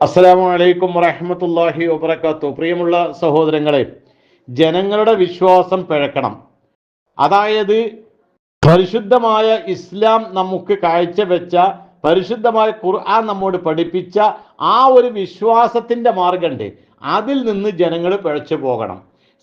അസ്സലാമു അലൈക്കും വറഹമത്തല്ലാഹി വബർക്കാത്തു പ്രിയമുള്ള സഹോദരങ്ങളെ ജനങ്ങളുടെ വിശ്വാസം പിഴക്കണം. അതായത് പരിശുദ്ധമായ ഇസ്ലാം നമുക്ക് കാഴ്ചവെച്ച പരിശുദ്ധമായ ഖുർആൻ നമ്മോട് പഠിപ്പിച്ച ആ ഒരു വിശ്വാസത്തിന്റെ മാർഗമുണ്ട്. അതിൽ നിന്ന് ജനങ്ങൾ പിഴച്ചു പോകണം.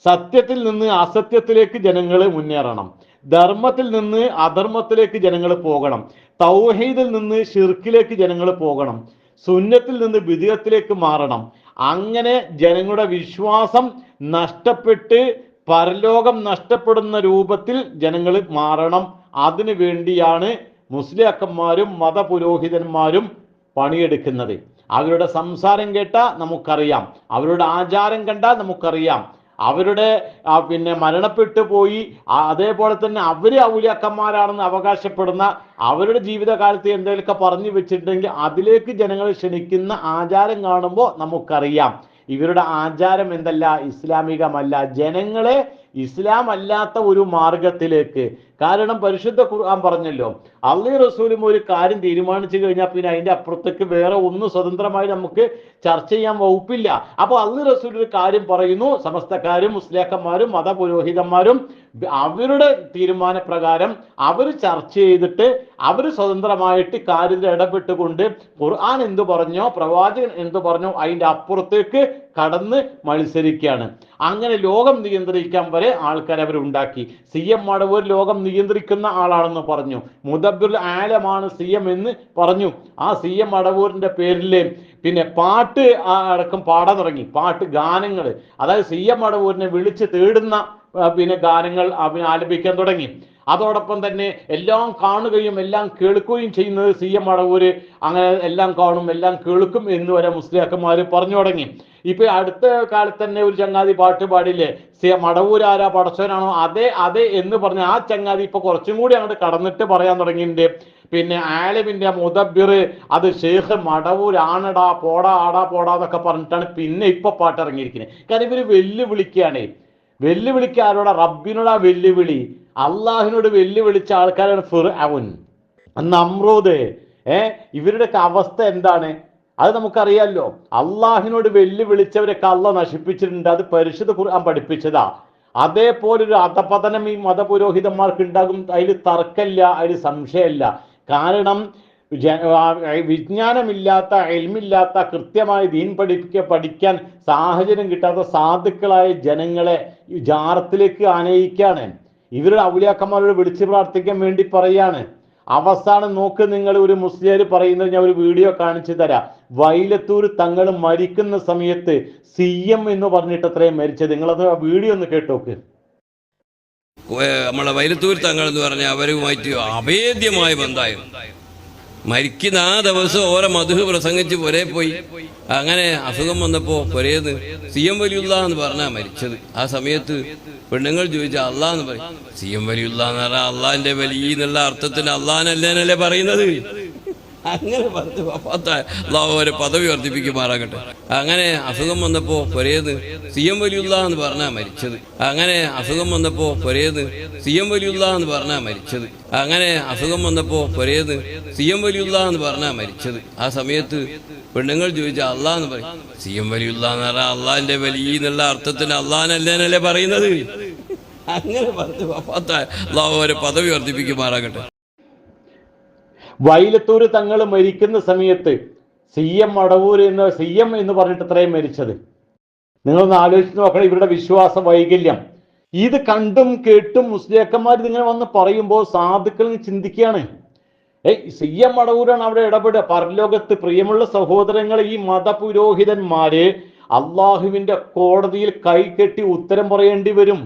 സത്യത്തിൽ നിന്ന് അസത്യത്തിലേക്ക് ജനങ്ങൾ മുന്നേറണം. ധർമ്മത്തിൽ നിന്ന് അധർമ്മത്തിലേക്ക് ജനങ്ങൾ പോകണം. തൗഹീദിൽ നിന്ന് ഷിർക്കിലേക്ക് ജനങ്ങൾ പോകണം. സുന്നത്തിൽ നിന്ന് വിധിയത്തിലേക്ക് മാറണം. അങ്ങനെ ജനങ്ങളുടെ വിശ്വാസം നഷ്ടപ്പെട്ട് പരലോകം നഷ്ടപ്പെടുന്ന രൂപത്തിൽ ജനങ്ങൾ മാറണം. അതിനു വേണ്ടിയാണ് മുസ്ലിയാക്കന്മാരും മതപുരോഹിതന്മാരും പണിയെടുക്കുന്നത്. അവരുടെ സംസാരം കേട്ടാൽ നമുക്കറിയാം. അവരുടെ ആചാരം കണ്ടാൽ നമുക്കറിയാം. അവരുടെ പിന്നെ മരണപ്പെട്ടു പോയി. അതേപോലെ തന്നെ അവർ ഔലിയാക്കന്മാരാണെന്ന് അവകാശപ്പെടുന്ന അവരുടെ ജീവിതകാലത്ത് എന്തെങ്കിലുമൊക്കെ പറഞ്ഞു വെച്ചിട്ടുണ്ടെങ്കിൽ അതിലേക്ക് ജനങ്ങൾ ക്ഷണിക്കുന്ന ആചാരം കാണുമ്പോൾ നമുക്കറിയാം. ഇവരുടെ ആചാരം എന്തല്ല? ഇസ്ലാമികമല്ല. ജനങ്ങളെ ഇസ്ലാം അല്ലാത്ത ഒരു മാർഗത്തിലേക്ക്. കാരണം പരിശുദ്ധ ഖുർആൻ പറഞ്ഞല്ലോ അള്ളി റസൂലും ഒരു കാര്യം തീരുമാനിച്ചു കഴിഞ്ഞാൽ പിന്നെ അതിന്റെ അപ്പുറത്തേക്ക് വേറെ ഒന്നും സ്വതന്ത്രമായി നമുക്ക് ചർച്ച ചെയ്യാൻ വകുപ്പില്ല. അപ്പോൾ അള്ളി റസൂൽ ഒരു കാര്യം പറയുന്നു സമസ്തക്കാരും മുസ്ലിയാക്കന്മാരും മതപുരോഹിതന്മാരും അവരുടെ തീരുമാനപ്രകാരം അവർ ചർച്ച ചെയ്തിട്ട് അവർ സ്വതന്ത്രമായിട്ട് കാര്യത്തിൽ ഇടപെട്ടുകൊണ്ട് ഖുർആൻ എന്തു പറഞ്ഞോ പ്രവാചകൻ എന്തു പറഞ്ഞോ അതിന്റെ അപ്പുറത്തേക്ക് കടന്ന് മത്സരിക്കുകയാണ്. അങ്ങനെ ലോകം നിയന്ത്രിക്കാൻ വരെ ആൾക്കാർ അവരുണ്ടാക്കി സി എം മടവൂർ ലോകം നിയന്ത്രിക്കുന്ന ആളാണെന്ന് പറഞ്ഞു. മുദബുൽ ആലമാണ് സി എം എന്ന് പറഞ്ഞു. ആ സി എം മടവൂരിന്റെ പേരിൽ പിന്നെ പാട്ട് അടക്കം പാടാൻ തുടങ്ങി. പാട്ട് ഗാനങ്ങൾ അതായത് സി എം മടവൂരിനെ വിളിച്ച് തേടുന്ന പിന്നെ ഗാനങ്ങൾ ആലപിക്കാൻ തുടങ്ങി. അതോടൊപ്പം തന്നെ എല്ലാം കാണുകയും എല്ലാം കേൾക്കുകയും ചെയ്യുന്നത് സി എം മടവൂര് അങ്ങനെ എല്ലാം കാണും എല്ലാം കേൾക്കും എന്ന് വരെ മുസ്ലിയാക്കന്മാർ പറഞ്ഞു തുടങ്ങി. ഇപ്പൊ അടുത്ത കാലത്ത് തന്നെ ഒരു ചങ്ങാതി പാട്ട് പാടില്ലേ? ആരാ പടച്ചവനാണോ? അതെ അതെ എന്ന് പറഞ്ഞ ആ ചങ്ങാതി ഇപ്പൊ കുറച്ചും കൂടി അങ്ങോട്ട് കടന്നിട്ട് പറയാൻ തുടങ്ങിയിട്ടുണ്ട്. പിന്നെ ആലമിന്റെ മുദബിർ അത് ഷെയ്ഖ് മടവൂരാണടാ പോടാ ആടാ പോടാ എന്നൊക്കെ പറഞ്ഞിട്ടാണ് പിന്നെ ഇപ്പൊ പാട്ട് ഇറങ്ങിയിരിക്കുന്നത്. കാരണം ഇവർ വെല്ലുവിളിക്കുകയാണ്. വെല്ലുവിളിക്ക് ആരോടാ? റബ്ബിനോടാ വെല്ലുവിളി. അള്ളാഹിനോട് വെല്ലുവിളിച്ച ആൾക്കാരാണ് ഫിർ അവൻ നമ്രൂദ് ഏ ഇവരുടെയൊക്കെ അവസ്ഥ എന്താണ്? അത് നമുക്കറിയാമല്ലോ അള്ളാഹിനോട് വെല്ലുവിളിച്ചവരൊക്കെ അള്ള നശിപ്പിച്ചിട്ടുണ്ട്. അത് പരിശുദ്ധ ഖുർആൻ പഠിപ്പിച്ചതാ. അതേപോലെ ഒരു അധപതനം ഈ മതപുരോഹിതന്മാർക്ക് ഉണ്ടാകും അതിൽ തർക്കമില്ല അതിൽ സംശയമില്ല. കാരണം വിജ്ഞാനമില്ലാത്ത എൽമില്ലാത്ത കൃത്യമായി ദീൻ പഠിക്ക പഠിക്കാൻ സാഹചര്യം കിട്ടാത്ത സാധുക്കളായ ജനങ്ങളെ ജാറത്തിലേക്ക് ആനയിക്കാണ് ഇവരുടെ ഔലിയാക്കന്മാരോട് വിളിച്ചു പ്രാർത്ഥിക്കാൻ വേണ്ടി പറയാണ്. അവസാനം നോക്ക് നിങ്ങൾ ഒരു മുസ്ലിയർ പറയുന്നത് ഞാൻ ഒരു വീഡിയോ കാണിച്ചു തരാം. വൈലത്തൂർ തങ്ങൾ മരിക്കുന്ന സമയത്ത് സി എം എന്ന് പറഞ്ഞിട്ട് അത്രയും മരിച്ചത്. നിങ്ങളത് ആ വീഡിയോ ഒന്ന് കേട്ടോക്ക്. നമ്മളെ വൈലത്തൂർ തങ്ങൾ എന്ന് പറഞ്ഞ അവരുമായിട്ട് അഭേദ്യമായ ബന്ധമായിരുന്നു. മരിക്കുന്ന ആ ദിവസം ഓരോ മധു പ്രസംഗിച്ച് പോരെ പോയി. അങ്ങനെ അസുഖം വന്നപ്പോ പൊരേന്ന് സി എം വലിയുള്ള എന്ന് പറഞ്ഞാ മരിച്ചത്. ആ സമയത്ത് പെണ്ണുങ്ങൾ ചോദിച്ച അള്ളാ എന്ന് പറയും. സി എം വലിയുള്ള എന്ന് പറഞ്ഞാൽ അള്ളാന്റെ വലിയ എന്നുള്ള അർത്ഥത്തിന് അള്ളാനല്ലേനല്ലേ പറയുന്നത്? അങ്ങനെ പറഞ്ഞു അള്ളാഹു ഒരു പദവി വർദ്ധിപ്പിക്കുമാറാകട്ടെ അങ്ങനെ അസുഖം വന്നപ്പോ പൊരേത് സി എം വലിയുള്ള എന്ന് പറഞ്ഞാ മരിച്ചത്. അങ്ങനെ അസുഖം വന്നപ്പോ പൊരേത് സി എം വലിയുള്ള എന്ന് പറഞ്ഞാ മരിച്ചത്. അങ്ങനെ അസുഖം വന്നപ്പോ പൊരേത് സി എം വലിയുള്ള എന്ന് പറഞ്ഞാ മരിച്ചത്. ആ സമയത്ത് പെണ്ണുങ്ങൾ ചോദിച്ച അള്ളാ എന്ന് പറയും സി എം വലിയുള്ള എന്ന് പറഞ്ഞാൽ അള്ളാഹിന്റെ വലിയ എന്നുള്ള അർത്ഥത്തിന് അള്ളാഹനല്ലേ പറയുന്നത്? അങ്ങനെ പറഞ്ഞു അള്ളാഹു ഒരു പദവി വർദ്ധിപ്പിക്കുമാറാകട്ടെ വൈലത്തൂർ തങ്ങൾ മരിക്കുന്ന സമയത്ത് സി എം മടവൂർ എന്ന് സി എം എന്ന് പറഞ്ഞിട്ട് ഇത്രയും മരിച്ചത്. നിങ്ങളൊന്ന് ആലോചിച്ച് നോക്കണം ഇവരുടെ വിശ്വാസ വൈകല്യം. ഇത് കണ്ടും കേട്ടും മുസ്ലിയാക്കന്മാർ ഇതിങ്ങനെ വന്ന് പറയുമ്പോൾ സാധുക്കൾ ചിന്തിക്കുകയാണ്. ഏയ് സി എം മടവൂരാണ് അവിടെ ഇടപെടുക. പരലോകത്ത് പ്രിയമുള്ള സഹോദരങ്ങൾ ഈ മതപുരോഹിതന്മാര് അള്ളാഹുവിന്റെ കോടതിയിൽ കൈകെട്ടി ഉത്തരം പറയേണ്ടി വരും.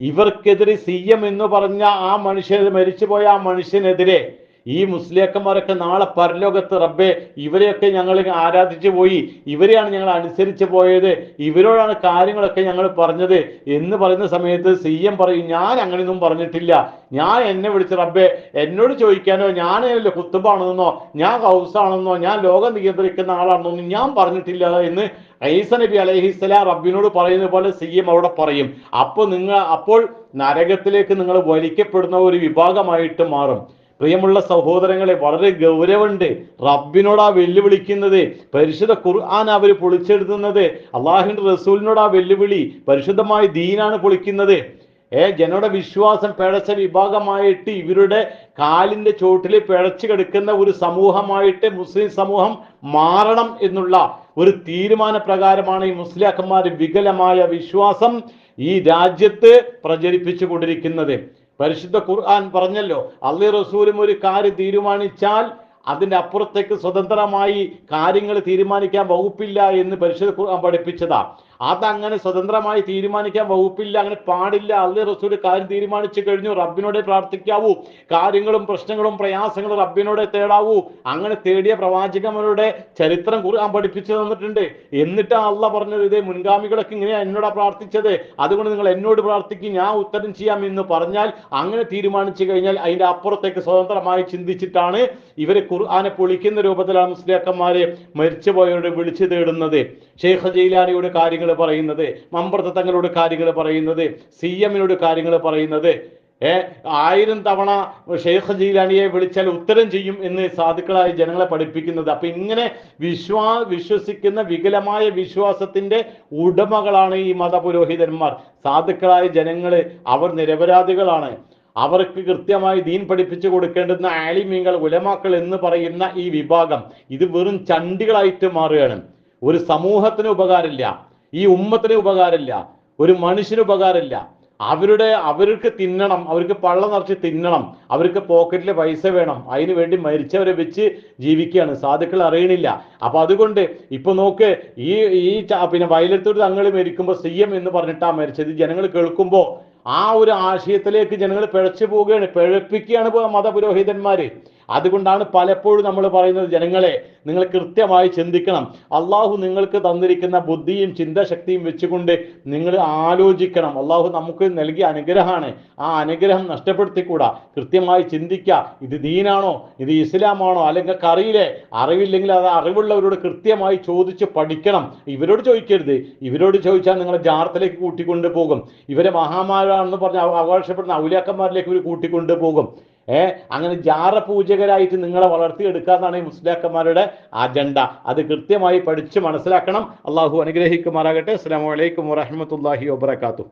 ഇവർക്കെതിരെ സി എം എന്ന് പറഞ്ഞ ആ മനുഷ്യൻ മരിച്ചുപോയ ആ മനുഷ്യനെതിരെ ഈ മുസ്ലിയാക്കന്മാരൊക്കെ നാളെ പരലോകത്ത് റബ്ബെ ഇവരെയൊക്കെ ഞങ്ങൾ ആരാധിച്ചു പോയി. ഇവരെയാണ് ഞങ്ങൾ അനുസരിച്ച് പോയത്. ഇവരോടാണ് കാര്യങ്ങളൊക്കെ ഞങ്ങൾ പറഞ്ഞത്. എന്ന് പറയുന്ന സമയത്ത് സി എം പറയും ഞാൻ അങ്ങനെയൊന്നും പറഞ്ഞിട്ടില്ല. ഞാൻ എന്നെ വിളിച്ച് റബ്ബെ എന്നോട് ചോദിക്കാനോ ഞാൻ കുത്തുബാണെന്നോ ഞാൻ ഹൗസാണെന്നോ ഞാൻ ലോകം നിയന്ത്രിക്കുന്ന ആളാണെന്നോ ഞാൻ പറഞ്ഞിട്ടില്ല എന്ന് ഐസ നബി അലഹിസ്സലാം റബ്ബിനോട് പറയുന്ന പോലെ സി എം അവിടെ പറയും. അപ്പോൾ നിങ്ങൾ അപ്പോൾ നരകത്തിലേക്ക് നിങ്ങൾ വലിക്കപ്പെടുന്ന ഒരു വിഭാഗമായിട്ട് മാറും. പ്രിയമുള്ള സഹോദരങ്ങളെ വളരെ ഗൗരവമുണ്ട് റബ്ബിനോടാ വെല്ലുവിളിക്കുന്നത്. പരിശുദ്ധ ഖുർആൻ അവർ പൊളിച്ചെടുത്തുന്നത് അള്ളാഹുവിന്റെ റസൂലിനോടാ വെല്ലുവിളി പരിശുദ്ധമായ ദീനാണ് പൊളിക്കുന്നത്. ഏ ജനോടെ വിശ്വാസം പിഴച്ച വിഭാഗമായിട്ട് ഇവരുടെ കാലിന്റെ ചോട്ടിൽ പിഴച്ചു കിടക്കുന്ന ഒരു സമൂഹമായിട്ട് മുസ്ലിം സമൂഹം മാറണം എന്നുള്ള ഒരു തീരുമാന പ്രകാരമാണ് ഈ മുസ്ലിയാക്കന്മാർ വികലമായ വിശ്വാസം ഈ രാജ്യത്ത് പ്രചരിപ്പിച്ചു കൊണ്ടിരിക്കുന്നത്. പരിശുദ്ധ ഖുർആൻ പറഞ്ഞല്ലോ അള്ളി റസൂലും ഒരു കാര്യം തീരുമാനിച്ചാൽ അതിന്റെ അപ്പുറത്തേക്ക് സ്വതന്ത്രമായി കാര്യങ്ങൾ തീരുമാനിക്കാൻ വകുപ്പില്ല എന്ന് പരിശുദ്ധ ഖുർആൻ പഠിപ്പിച്ചതാ. അതങ്ങനെ സ്വതന്ത്രമായി തീരുമാനിക്കാൻ വകുപ്പില്ല അങ്ങനെ പാടില്ല. അള്ളി റസൂൽ കാര്യം തീരുമാനിച്ചു കഴിഞ്ഞു റബ്ബിനോടെ പ്രാർത്ഥിക്കാവൂ. കാര്യങ്ങളും പ്രശ്നങ്ങളും പ്രയാസങ്ങളും റബ്ബിനോടെ തേടാവൂ. അങ്ങനെ തേടിയ പ്രവാചകന്മാരുടെ ചരിത്രം ഖുർആൻ പഠിപ്പിച്ചു തന്നിട്ടുണ്ട്. എന്നിട്ട് അള്ള പറഞ്ഞത് ഇതേ മുൻഗാമികളൊക്കെ ഇങ്ങനെയാ എന്നോടാ പ്രാർത്ഥിച്ചത്. അതുകൊണ്ട് നിങ്ങൾ എന്നോട് പ്രാർത്ഥിക്കും ഞാൻ ഉത്തരം ചെയ്യാം എന്ന് പറഞ്ഞാൽ അങ്ങനെ തീരുമാനിച്ചു കഴിഞ്ഞാൽ അതിന്റെ അപ്പുറത്തേക്ക് സ്വതന്ത്രമായി ചിന്തിച്ചിട്ടാണ് ഇവരെ ഖുർആനെ പൊളിക്കുന്ന രൂപത്തിലാണ് മുസ്ലിയാക്കന്മാരെ മരിച്ചുപോയവരോട് വിളിച്ചു തേടുന്നത്. ഷെയ്ഖ് ജയിലാനിയുടെ കാര്യങ്ങൾ പറയുന്നത് മമ്പ്രത തങ്ങളോട് കാര്യങ്ങൾ പറയുന്നത് സി എമ്മിനോട് കാര്യങ്ങൾ പറയുന്നത്. ഏ ആയിരം തവണ ഷെയ്ഖ് ജീലാനിയെ വിളിച്ചാൽ ഉത്തരം ചെയ്യും എന്ന് സാധുക്കളായ ജനങ്ങളെ പഠിപ്പിക്കുന്നത്. അപ്പൊ ഇങ്ങനെ വിശ്വാ വിശ്വസിക്കുന്ന വികലമായ വിശ്വാസത്തിന്റെ ഉടമകളാണ് ഈ മതപുരോഹിതന്മാർ. സാധുക്കളായ ജനങ്ങൾ അവർ നിരപരാധികളാണ്. അവർക്ക് കൃത്യമായി ദീൻ പഠിപ്പിച്ചു കൊടുക്കേണ്ടുന്ന ആലിമീങ്ങൾ ഉലമാക്കൾ എന്ന് പറയുന്ന ഈ വിഭാഗം ഇത് വെറും ചണ്ടികളായിട്ട് മാറുകയാണ്. ഒരു സമൂഹത്തിന് ഉപകാരമില്ല. ഈ ഉമ്മത്തിന് ഉപകാരമില്ല ഒരു മനുഷ്യന് ഉപകാരമില്ല. അവരുടെ അവർക്ക് തിന്നണം അവർക്ക് പള്ളം നിറച്ച് തിന്നണം അവർക്ക് പോക്കറ്റിലെ പൈസ വേണം അതിനു വേണ്ടി മരിച്ചവരെ വെച്ച് ജീവിക്കുകയാണ്. സാധുക്കൾ അറിയണില്ല. അപ്പൊ അതുകൊണ്ട് ഇപ്പൊ നോക്ക് ഈ ഈ പിന്നെ വയലത്തൂർ തങ്ങൾ മരിക്കുമ്പോൾ സി എം എന്ന് പറഞ്ഞിട്ടാ മരിച്ചത്. ജനങ്ങൾ കേൾക്കുമ്പോൾ ആ ഒരു ആശയത്തിലേക്ക് ജനങ്ങൾ പിഴച്ചു പോവുകയാണ് പിഴപ്പിക്കുകയാണ് മതപുരോഹിതന്മാര്. അതുകൊണ്ടാണ് പലപ്പോഴും നമ്മൾ പറയുന്നത് ജനങ്ങളെ നിങ്ങൾ കൃത്യമായി ചിന്തിക്കണം. അള്ളാഹു നിങ്ങൾക്ക് തന്നിരിക്കുന്ന ബുദ്ധിയും ചിന്താശക്തിയും വെച്ചുകൊണ്ട് നിങ്ങൾ ആലോചിക്കണം. അള്ളാഹു നമുക്ക് നൽകിയ അനുഗ്രഹമാണ്. ആ അനുഗ്രഹം നഷ്ടപ്പെടുത്തിക്കൂടാ. കൃത്യമായി ചിന്തിക്കുക ഇത് ദീനാണോ? ഇത് ഇസ്ലാമാണോ? അല്ലെങ്കിൽ അറിയില്ലേ അറിവില്ലെങ്കിൽ അത് അറിവുള്ളവരോട് കൃത്യമായി ചോദിച്ച് പഠിക്കണം. ഇവരോട് ചോദിക്കരുത്. ഇവരോട് ചോദിച്ചാൽ നിങ്ങളെ ജാർത്തിലേക്ക് കൂട്ടിക്കൊണ്ടു പോകും ഇവരെ മഹാമാരാണെന്ന് പറഞ്ഞ് അവ- അവകാശപ്പെടുന്ന ഔലിയാക്കന്മാരിലേക്ക് ഇവർ കൂട്ടിക്കൊണ്ടു പോകും ഏ? അങ്ങനെ ജാറ പൂജകരായിട്ട് നിങ്ങളെ വളർത്തിയെടുക്കാന്നാണ് ഈ മുസ്ലിയാക്കന്മാരുടെ അജണ്ട അത് കൃത്യമായി പഠിച്ച് മനസ്സിലാക്കണം. അള്ളാഹു അനുഗ്രഹിക്കുമാറാകട്ടെ. അസ്സാം വലൈക്കും വാഹമത്തല്ലാഹി വാബർക്കാത്തു